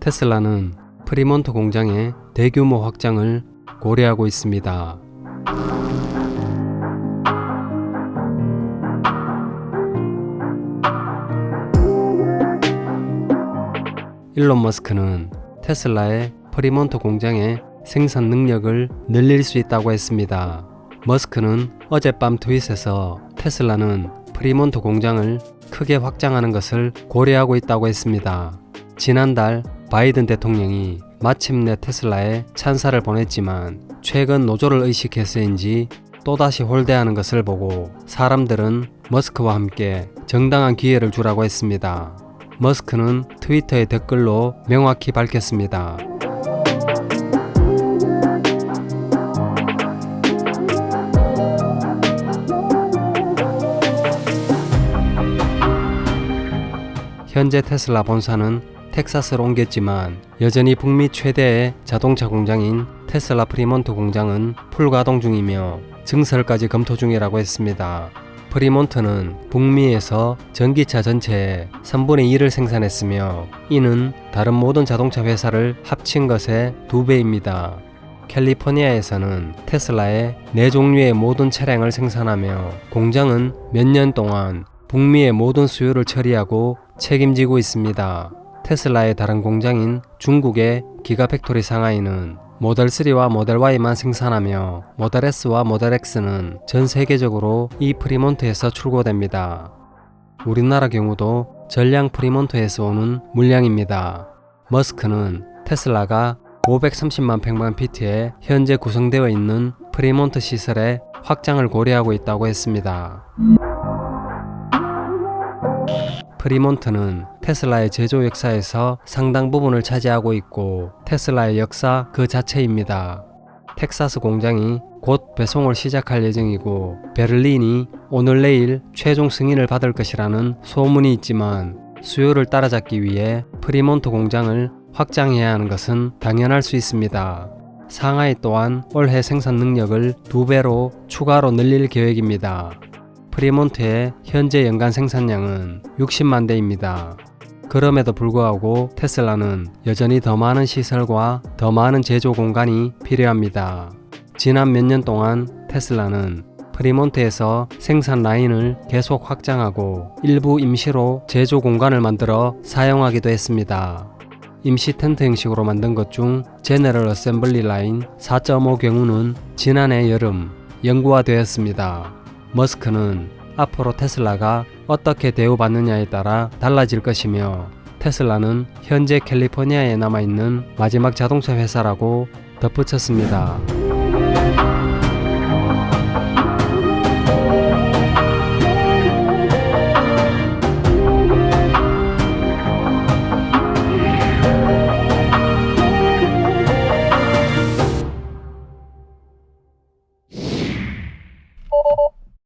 테슬라는 프리몬트 공장의 대규모 확장을 고려하고 있습니다. 일론 머스크는 테슬라의 프리몬트 공장의 생산 능력을 늘릴 수 있다고 했습니다. 머스크는 어젯밤 트윗에서 테슬라는 프리몬트 공장을 크게 확장하는 것을 고려하고 있다고 했습니다. 지난달 바이든 대통령이 마침내 테슬라에 찬사를 보냈지만 최근 노조를 의식해서인지 또다시 홀대하는 것을 보고 사람들은 머스크와 함께 정당한 기회를 주라고 했습니다. 머스크는 트위터의 댓글로 명확히 밝혔습니다. 현재 테슬라 본사는 텍사스로 옮겼지만 여전히 북미 최대의 자동차 공장인 테슬라 프리몬트 공장은 풀가동 중이며 증설까지 검토 중이라고 했습니다. 프리몬트는 북미에서 전기차 전체의 3분의 1을 생산했으며 이는 다른 모든 자동차 회사를 합친 것의 2배입니다. 캘리포니아에서는 테슬라의 네 종류의 모든 차량을 생산하며 공장은 몇 년 동안 북미의 모든 수요를 처리하고 책임지고 있습니다. 테슬라의 다른 공장인 중국의 기가팩토리 상하이는 모델 3와 모델 Y만 생산하며 모델 S와 모델 X는 전 세계적으로 이 프리몬트에서 출고됩니다. 우리나라 경우도 전량 프리몬트에서 오는 물량입니다. 머스크는 테슬라가 530만 평방 피트에 현재 구성되어 있는 프리몬트 시설의 확장을 고려하고 있다고 했습니다. 프리몬트는 테슬라의 제조 역사에서 상당 부분을 차지하고 있고 테슬라의 역사 그 자체입니다. 텍사스 공장이 곧 배송을 시작할 예정이고 베를린이 오늘 내일 최종 승인을 받을 것이라는 소문이 있지만 수요를 따라잡기 위해 프리몬트 공장을 확장해야 하는 것은 당연할 수 있습니다. 상하이 또한 올해 생산 능력을 두 배로 추가로 늘릴 계획입니다. 프리몬트의 현재 연간 생산량은 60만 대입니다. 그럼에도 불구하고 테슬라는 여전히 더 많은 시설과 더 많은 제조 공간이 필요합니다. 지난 몇 년 동안 테슬라는 프리몬트에서 생산 라인을 계속 확장하고 일부 임시로 제조 공간을 만들어 사용하기도 했습니다. 임시 텐트 형식으로 만든 것 중 제네럴 어셈블리 라인 4.5 경우는 지난해 여름 연구화되었습니다. 머스크는 앞으로 테슬라가 어떻게 대우받느냐에 따라 달라질 것이며 테슬라는 현재 캘리포니아에 남아있는 마지막 자동차 회사라고 덧붙였습니다.